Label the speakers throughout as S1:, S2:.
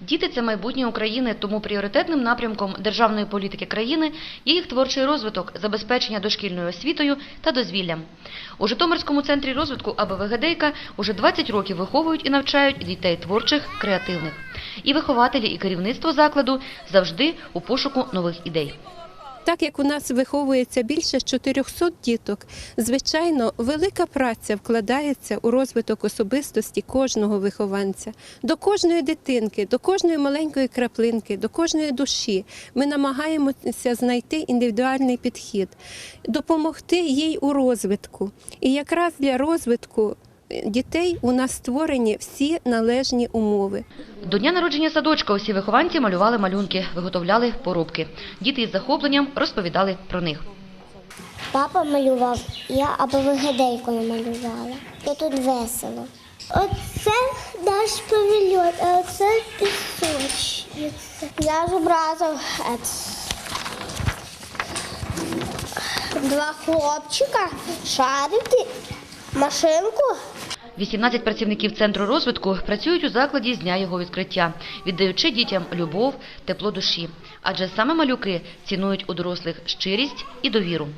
S1: Діти це майбутнє України, тому пріоритетним напрямком державної політики країни є їх творчий розвиток, забезпечення дошкільною освітою та дозвіллям. У Житомирському центрі розвитку АБВГДейка уже 20 років виховують і навчають дітей творчих, креативних. І вихователі, і керівництво закладу завжди у пошуку нових ідей.
S2: Так як у нас виховується більше 400 діток, звичайно, велика праця вкладається у розвиток особистості кожного вихованця, до кожної дитинки, до кожної маленької краплинки, до кожної душі. Ми намагаємося знайти індивідуальний підхід, допомогти їй у розвитку. І якраз для розвитку дітей у нас створені всі належні умови.
S1: До дня народження садочка усі вихованці малювали малюнки, виготовляли поробки. Діти із захопленням розповідали про них.
S3: Папа малював, я або вигадейку намалювала. І тут весело. Оце наш павільйон, а оце пісочниця. Я зобразив два хлопчика, шарики, машинку.
S1: 18 працівників центру розвитку працюють у закладі з дня його відкриття, віддаючи дітям любов, тепло душі. Адже саме малюки цінують у дорослих щирість і довіру.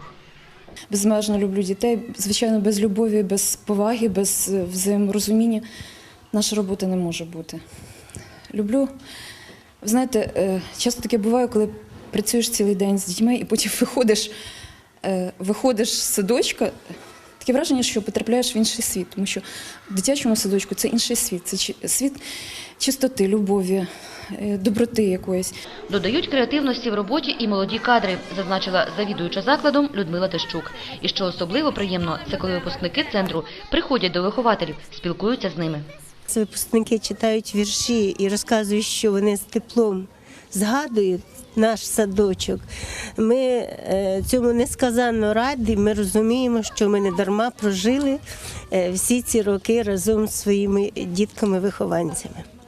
S4: безмежно люблю дітей. Звичайно, без любові, без поваги, без е, взаєморозуміння наша робота не може бути. Люблю. Знаєте, е, часто таке буває, коли працюєш цілий день з дітьми і потім виходиш, е, виходиш з садочка. Таке враження, що потрапляєш в інший світ, тому що в дитячому садочку це інший світ, це світ чистоти, любові, е, доброти якоїсь.
S1: Додають креативності в роботі і молоді кадри, зазначила завідуюча закладом Людмила Тищук. І що особливо приємно, це коли випускники центру приходять до вихователів, спілкуються з ними.
S5: Це випускники читають вірші і розказують, що вони з теплом згадують наш садочок. Ми е, цьому несказанно раді. Ми розуміємо, що ми не дарма прожили е, всі ці роки разом з своїми дітками-вихованцями.